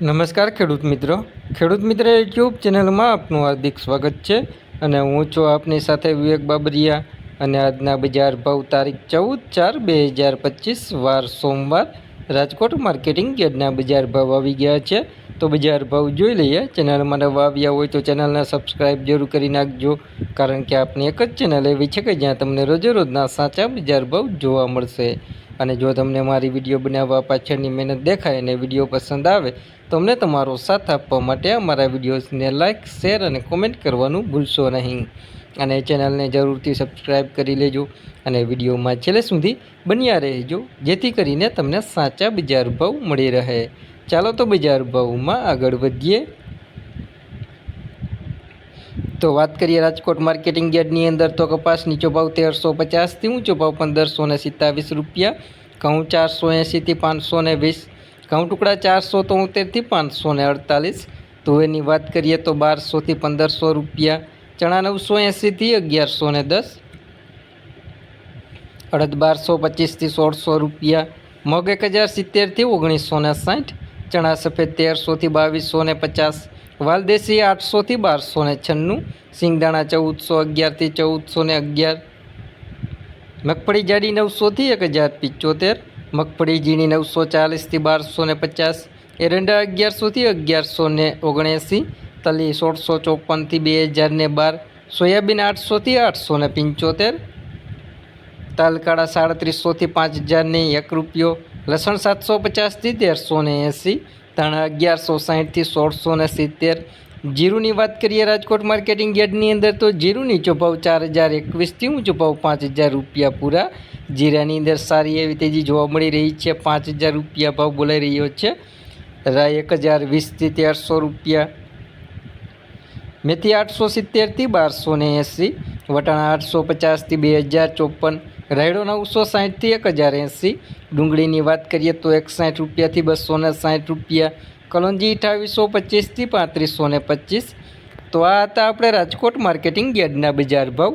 નમસ્કાર ખેડૂત મિત્રો. ખેડૂત મિત્ર યુટ્યુબ ચેનલમાં આપનું હાર્દિક સ્વાગત છે અને હું છું આપની સાથે વિવેક બાબરિયા અને આજના બજાર ભાવ તારીખ ચૌદ ચાર બે હજાર પચીસ, વાર સોમવાર રાજકોટ માર્કેટિંગ યાર્ડના બજાર ભાવ આવી ગયા છે. તો બજાર ભાવ જોઈ લઈએ. ચેનલમાં નવા આવ્યા હોય તો ચેનલને સબસ્ક્રાઈબ જરૂર કરી નાખજો. કારણ કે આપની એક જ ચેનલ એવી છે કે જ્યાં તમને રોજેરોજના સાચા બજાર ભાવ જોવા મળશે. અને જો તમને મારી વીડિયો બનાવવા પાછળની મહેનત દેખાય અને વીડિયો પસંદ આવે, તો અમને તમારો સાથ આપવા માટે અમારા વિડીયોઝને લાઇક, શેર અને કોમેન્ટ કરવાનું ભૂલશો નહીં. અને ચેનલને જરૂરથી સબસ્ક્રાઈબ કરી લેજો અને વિડીયોમાં છેલ્લે સુધી બન્યા રહેજો, જેથી કરીને તમને સાચા બજાર ભાવ મળી રહે. ચાલો તો બજાર ભાવમાં આગળ વધીએ. તો વાત કરીએ રાજકોટ માર્કેટિંગ યાર્ડની અંદર તો કપાસ નીચો ભાવ તેરસો પચાસથી ઊંચો ભાવ પંદરસો ને સિત્તાવીસ રૂપિયા, ઘઉં ચારસો એંશીથી પાંચસો ને વીસ, ઘઉં ટુકડા ચારસો તોતેરથી પાંચસો ને અડતાલીસ. તુવેરની વાત કરીએ તો બારસોથી પંદરસો રૂપિયા ચણા નવસો એંશીથી અગિયારસો ને દસ. અડદ બારસો, પચીસથી સોળસો રૂપિયા. મગ એક હજાર સિત્તેરથી ઓગણીસો ને સાઠ. ચણા સફેદ તેરસોથી બાવીસો ને પચાસ. વાલદેશી આઠસોથી બારસો ને છન્નું. સિંગદાણા ચૌદસો અગિયારથી ચૌદસો ને અગિયાર. મગફળી જાડી નવસોથી એક હજાર પિચોતેર. મગફળી ઝીણી નવસો ચાલીસથી બારસો ને પચાસ. એરંડા અગિયારસોથી અગિયારસો ને ઓગણએંસી તલી સોળસો, ચોપનથી બે હજાર ને બાર, સોયાબીન આઠસોથી આઠસો ને પંચોતેર, તાલકાળા સાડત્રીસોથી પાંચ હજારની એક રૂપિયો, લસણ સાતસો પચાસથી તેરસો ને એંસી, ધાણા અગિયારસો સાહીઠથી સોળસો ને સિત્તેર. જીરુની વાત કરીએ રાજકોટ માર્કેટિંગ યાર્ડની અંદર તો જીરુની ચોભાવ ચાર હજાર એકવીસથી ઊંચો ભાવ પાંચ હજાર રૂપિયા પૂરા. જીરાની અંદર સારી એવી તેજી જોવા મળી રહી છે, પાંચ હજાર રૂપિયા ભાવ બોલાઈ રહ્યો છે. રાય એક હજાર વીસથી તેરસો રૂપિયા. મેથી આઠસો સિત્તેરથી બારસો ને એંસી, વટાણા આઠસો પચાસથી બે હજાર ચોપન, રાયડો નવસો સાહીઠથી એક હજાર એંસી, ડુંગળીની વાત કરીએ તો એકસાઠ રૂપિયાથી બસો ને સાઠ રૂપિયા, કલોંજી અઠાવીસો પચીસથી પાંત્રીસો ને પચીસ. તો આ હતા આપણે રાજકોટ માર્કેટિંગ યાર્ડના બજાર ભાવ.